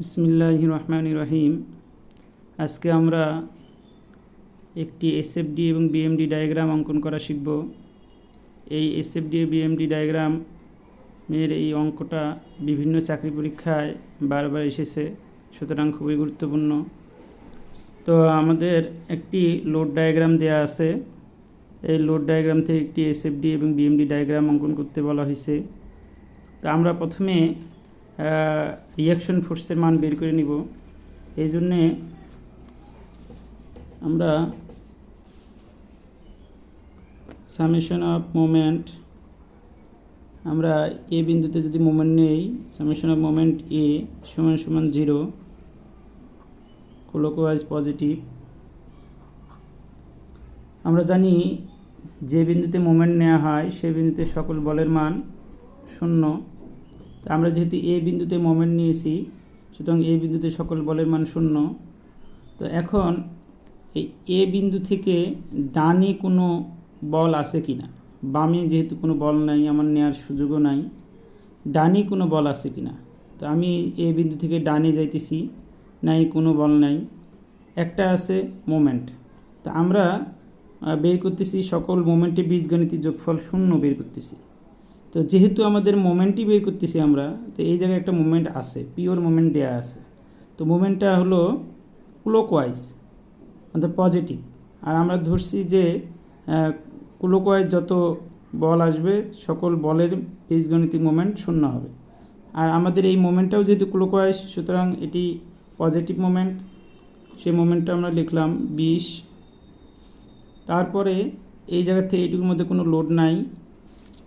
বিসমিল্লাহ রহমান রহিম আজকে আমরা একটি এসএফডি এবং বিএমডি ডায়াগ্রাম অঙ্কন করা শিখব। এই এসএফডি বিএমডি ডায়াগ্রাম এর এই অঙ্কটা বিভিন্ন চাকরি পরীক্ষায় বারবার এসেছে, সুতরাং খুবই গুরুত্বপূর্ণ। তো আমাদের একটি লোড ডায়াগ্রাম দেয়া আছে। এই লোড ডায়াগ্রাম থেকে একটি এসএফডি এবং বিএমডি ডায়াগ্রাম অঙ্কন করতে বলা হয়েছে। তো আমরা প্রথমে রিয়াকশন ফোর্সের মান বের করে নিব। এই জন্যে আমরা সামেশন অফ মোমেন্ট আমরা এ বিন্দুতে যদি মোমেন্ট নেই সামেশন অফ মোমেন্ট এ সমান সমান জিরো ক্লোকওয়াইজ পজিটিভ আমরা জানি যে বিন্দুতে মোমেন্ট নেওয়া হয় সেই বিন্দুতে সকল বলের মান শূন্য। তো আমরা যেহেতু এ বিন্দুতে মোমেন্ট নিয়েছি, সুতরাং এ বিন্দুতে সকল বলের মান শূন্য। তো এখন এই এ বিন্দু থেকে ডানে কোনো বল আছে কি না বামে যেহেতু কোনো বল নাই, আমার নেওয়ার সুযোগও নাই, ডানে কোনো বল আছে কি না তো আমি এ বিন্দু থেকে ডানে যাইতেছি, নাই কোনো বল নাই, একটা আছে মোমেন্ট। তো আমরা বের করতেছি, সকল মোমেন্টে বীজগণিতের যোগফল শূন্য বের করতেছি। তো যেহেতু আমাদের মোমেন্টই বের করতেছি আমরা, তো এই জায়গায় একটা মোমেন্ট আছে, পিওর মোমেন্ট দেয়া আছে। তো মোমেন্টটা হলো ক্লোকওয়াইজ অর্থাৎ পজিটিভ আর আমরা ধরছি যে ক্লোকওয়াইজ যত বল আসবে, সকল বলের বীজগণিতিক মোমেন্ট শূন্য হবে। আর আমাদের এই মোমেন্টটাও যেহেতু ক্লোকওয়াইজ সুতরাং এটি পজিটিভ মোমেন্ট। সেই মোমেন্টটা আমরা লিখলাম বিশ। তারপরে এই জায়গা থেকে এইটুকুর মধ্যে কোনো লোড নাই।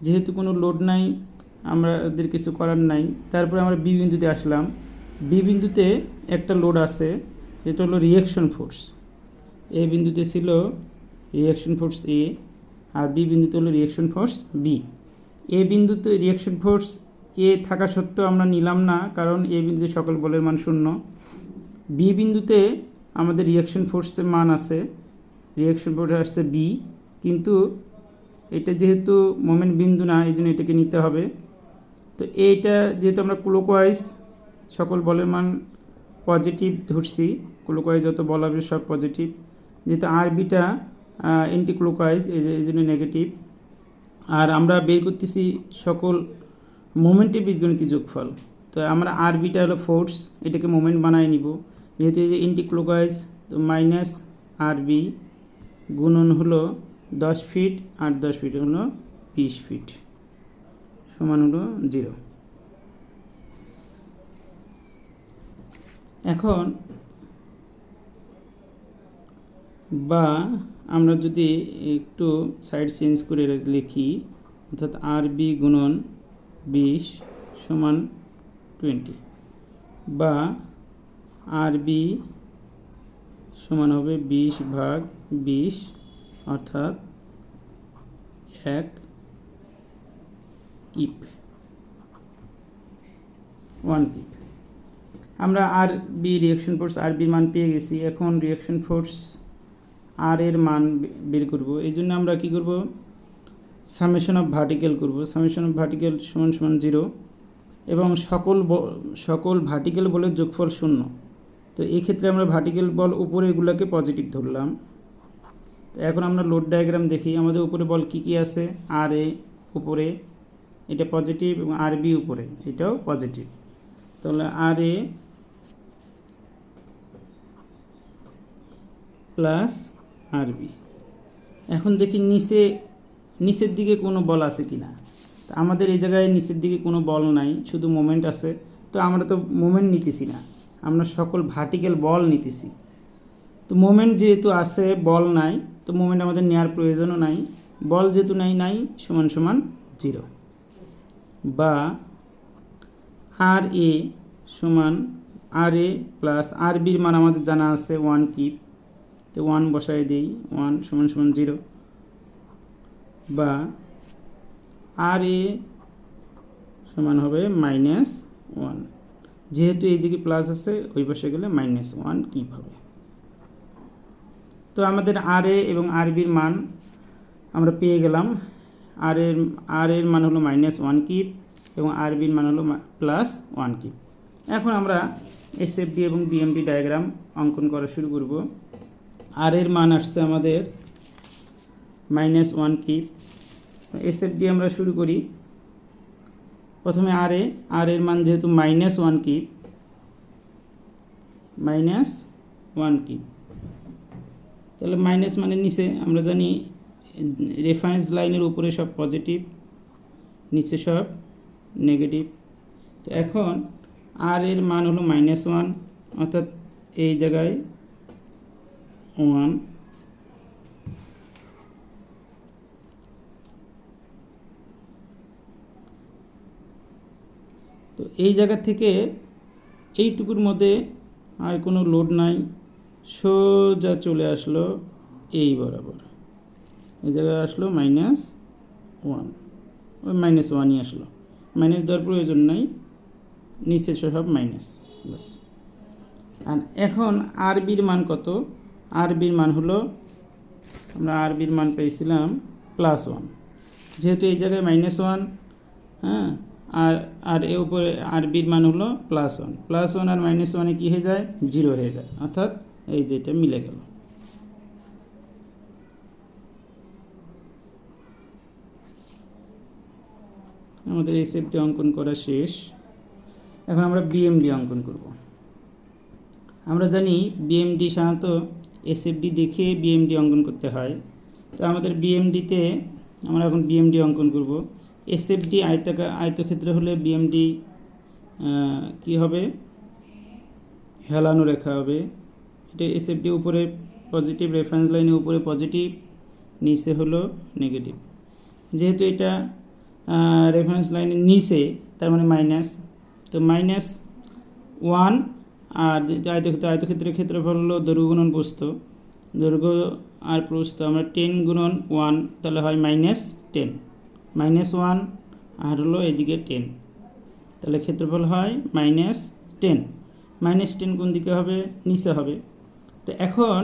যেহেতু কোনো লোড নাই, আমাদের কিছু করার নাই, তারপরে আমরা বি বিন্দুতে আসলাম। বি বিন্দুতে একটা লোড আছে যেটা হলো রিয়াকশন ফোর্স এ বিন্দুতে ছিল reaction force A R B বিন্দুতে হলো রিয়াকশন ফোর্স বি এ বিন্দুতে রিয়াকশন ফোর্স এ থাকা সত্ত্বেও আমরা নিলাম না, কারণ এ বিন্দুতে সকল বলের মান শূন্য। বি বিন্দুতে আমাদের রিয়াকশন ফোর্সের মান আছে রিয়াকশন ফোর্স আসছে বি কিন্তু এটা যেহেতু মোমেন্ট বিন্দু না এই জন্য এটাকে নিতে হবে। তো এইটা যেহেতু আমরা ক্লোকওয়াইজ সকল বলের মান পজিটিভ ধরছি ক্লোকওয়াইজ যত বল হবে সব পজিটিভ যেহেতু আর বিটা এন্টি ক্লোকওয়াইজ এই জন্য নেগেটিভ আর আমরা বের করতেছি সকল মোমেন্টে বীজগণিত যোগফল। তো আমরা আর বিটা হলো ফোর্স এটাকে মোমেন্ট বানায় নিব। যেহেতু এই যে এন্টি ক্লোকওয়াইজ তো মাইনাস আর বি গুণন হলো দশ ফিট আর দশ ফিট হলো বিশ ফিট। সমান হলো জিরো। এখন বা আমরা যদি একটু সাইড চেঞ্জ করে লিখি, অর্থাৎ আর বি গুণন বিশ সমান টোয়েন্টি। বা আর বি সমান হবে বিশ ভাগ বিশ অর্থাৎ এক কিপ ওয়ান কিপ আমরা R B reaction force R বির মান পেয়ে গেছি। এখন রিয়াকশন ফোর্স আর এর মান বে- বের করব। এই জন্য আমরা কি করব? সামেশন অফ ভার্টিক্যাল করব। সামেশন অফ ভার্টিক্যাল সমান সমান জিরো এবং সকল ব- সকল ভার্টিক্যাল বলের যোগফল শূন্য। তো এই ক্ষেত্রে আমরা ভার্টিক্যাল বল উপরে এগুলোকে পজিটিভ ধরলাম। তো এখন আমরা লোড ডায়াগ্রাম দেখি, আমাদের উপরে বল কি কি আছে? আর এ উপরে, এটা পজিটিভ এবং আর বি উপরে, এটাও পজিটিভ তাহলে আর এ প্লাস আর বি এখন দেখি নিচে, নিচের দিকে কোনো বল আছে কি না আমাদের এই জায়গায় নিচের দিকে কোনো বল নাই, শুধু মোমেন্ট আছে। তো আমরা তো মোমেন্ট নিতেছি না, আমরা সকল ভার্টিক্যাল বল নিতেছি। তো মোমেন্ট যেহেতু আছে, বল নাই তো মোমেন্ট আমাদের নেওয়ার প্রয়োজনও নাই। বল যেহেতু নাই নাই, সমান সমান জিরো বা আর এ সমান আর এ প্লাস আর বির মান আমাদের জানা আছে ওয়ান কিপ তো ওয়ান বসাই দিই ওয়ান সমান সমান জিরো বা আর এ সমান হবে মাইনাস ওয়ান যেহেতু এইদিকে প্লাস আছে, ওই পাশে গেলে মাইনাস ওয়ান কিপ হবে। তো আমাদের আর এ এবং আর বির মান আমরা পেয়ে গেলাম। আর এর আর এর মান হলো মাইনাস ওয়ান কিপ এবং আর বির মান হলো প্লাস ওয়ান কিপ এখন আমরা এসএফডি এবং বিএমডি ডায়াগ্রাম অঙ্কন করা শুরু করব। আর এর মান আসছে আমাদের মাইনাস ওয়ান কিপ এসএফডি আমরা শুরু করি। প্রথমে আর এ আর এর মান যেহেতু minus one kip minus one kip তাহলে মাইনাস মানে নিচে, আমরা জানি রেফারেন্স লাইনের উপরে সব পজিটিভ নিচে সব নেগেটিভ তো এখন আর এর মান হলো মাইনাস ওয়ান অর্থাৎ এই জায়গায় ওয়ান তো এই জায়গা থেকে এইটুকুর মধ্যে আর কোনো লোড নাই। সোজা চলে আসলো এই বরাবর। এই জায়গায় আসলো মাইনাস ওয়ান ওই মাইনাস ওয়ানই আসলো। মাইনাস দেওয়ার প্রয়োজন নাই, নিচে সব মাইনাস বাস আর এখন আরবির মান কত? আরবির মান হলো, আমরা আরবির মান পেয়েছিলাম প্লাস ওয়ান যেহেতু এই জায়গায় মাইনাস ওয়ান হ্যাঁ আর আর এর উপরে আরবির মান হলো প্লাস ওয়ান প্লাস ওয়ান আর মাইনাস ওয়ানে কী হয়ে যায়? জিরো হয়ে যায়। অর্থাৎ এই যে এটা মিলে গেল। আমাদের এসএফটি অঙ্কন করা শেষ। এখন আমরা বিএমডি অঙ্কন করব। আমরা জানি বিএমডি সাধারণত এসএফডি দেখে বিএমডি অঙ্কন করতে হয়। তো আমাদের বিএমডিতে আমরা এখন বিএমডি অঙ্কন করব। এসএফডি আয়তাকার আয়তক্ষেত্র হলে বিএমডি কি হবে? হেলানো রেখা হবে। এটা এসএফডি উপরে পজিটিভ রেফারেন্স লাইনের উপরে পজিটিভ নিচে হলো নেগেটিভ যেহেতু এটা রেফারেন্স লাইনের নিচে, তার মানে মাইনাস তো মাইনাস ওয়ান আর আয়তক্ষেত্র, আয়তক্ষেত্রের ক্ষেত্রফল হলো দৈর্ঘ্য গুণন প্রস্থ। দৈর্ঘ্য আর প্রস্থ, আমরা টেন গুণন ওয়ান তাহলে হয় মাইনাস টেন মাইনাস ওয়ান আর হলো এদিকে টেন তাহলে ক্ষেত্রফল হয় মাইনাস টেন মাইনাস টেন কোন দিকে হবে? নিচে হবে। তো এখন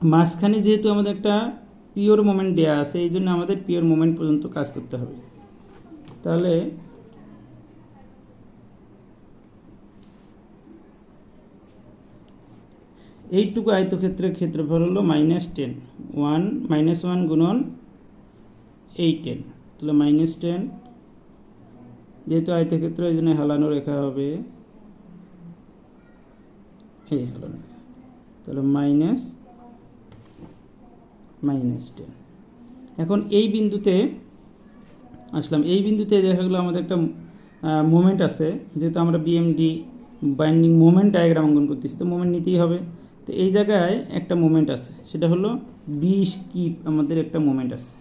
মাঝখানে যেহেতু আমাদের একটা পিওর মোমেন্ট দেওয়া আছে, এই জন্য আমাদের পিওর মোমেন্ট পর্যন্ত কাজ করতে হবে। তাহলে এইটুকু আয়তক্ষেত্রের ক্ষেত্রফল হলো minus ten one minus one গুণন এই টেন তাহলে মাইনাস টেন যেহেতু আয়তক্ষেত্র, এই জন্য হেলানো রেখা হবে, এই হেলানো। তাহলে মাইনাস মাইনাস টেন এখন এই বিন্দুতে আসলাম। এই বিন্দুতে দেখা গেলো আমাদের একটা মোমেন্ট আছে। যেহেতু আমরা বিএমডি বাইন্ডিং মোমেন্ট ডায়াগ্রাম অঙ্কন করতেছি, তো মোমেন্ট নিতেই হবে। তো এই জায়গায় একটা মোমেন্ট আছে। সেটা হলো বিশ কিপ আমাদের একটা মোমেন্ট আছে।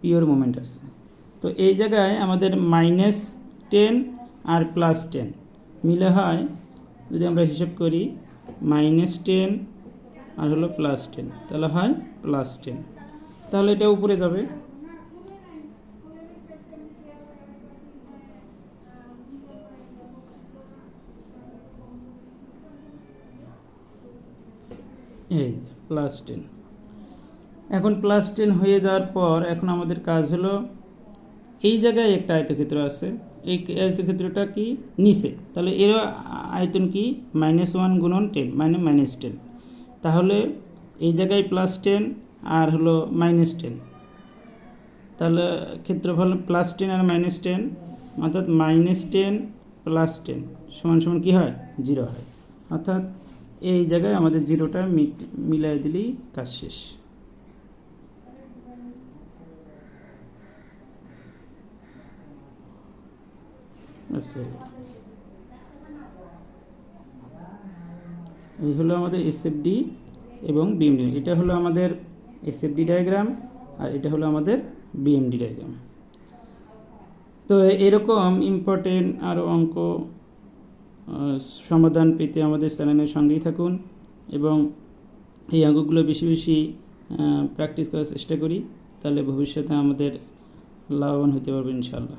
পিওর মোমেন্ট আছে। তো এই জায়গায় আমাদের মাইনাস টেন আর প্লাস টেন মিলে হয়, যদি আমরা হিসেব করি মাইনাস টেন আর হলো প্লাস টেন। তাহলে হয় প্লাস টেন। তাহলে এটা উপরে যাবে। এই প্লাস টেন। এখন প্লাস টেন হয়ে যাওয়ার পর এখন আমাদের কাজ হলো, এই জায়গায় একটা আয়তক্ষেত্র আছে। এই আয়তক্ষেত্রটা কি? নিচে। তাহলে এর আয়তন কি? মাইনাস ওয়ান গুণন টেন মানে মাইনাস টেন তাহলে এই জায়গায় প্লাস টেন আর হলো মাইনাস টেন তাহলে ক্ষেত্রফল প্লাস টেন আর মাইনাস টেন অর্থাৎ মাইনাস টেন প্লাস টেন সমান সমান কী হয়? জিরো হয়। অর্থাৎ এই জায়গায় আমাদের জিরোটা মিলাই দিলেই কাজ শেষ। এই হলো আমাদের এসএফডি এবং বিএমডি এটা হলো আমাদের এসএফডি ডায়াগ্রাম আর এটা হলো আমাদের বিএমডি ডায়াগ্রাম তো এরকম ইম্পর্টেন্ট আরও অঙ্ক সমাধান পেতে আমাদের চ্যানেলের সঙ্গেই থাকুন এবং এই অঙ্কগুলো বেশি বেশি প্র্যাকটিস করার চেষ্টা করি, তাহলে ভবিষ্যতে আমাদের লাভবান হতে পারবে ইনশাল্লাহ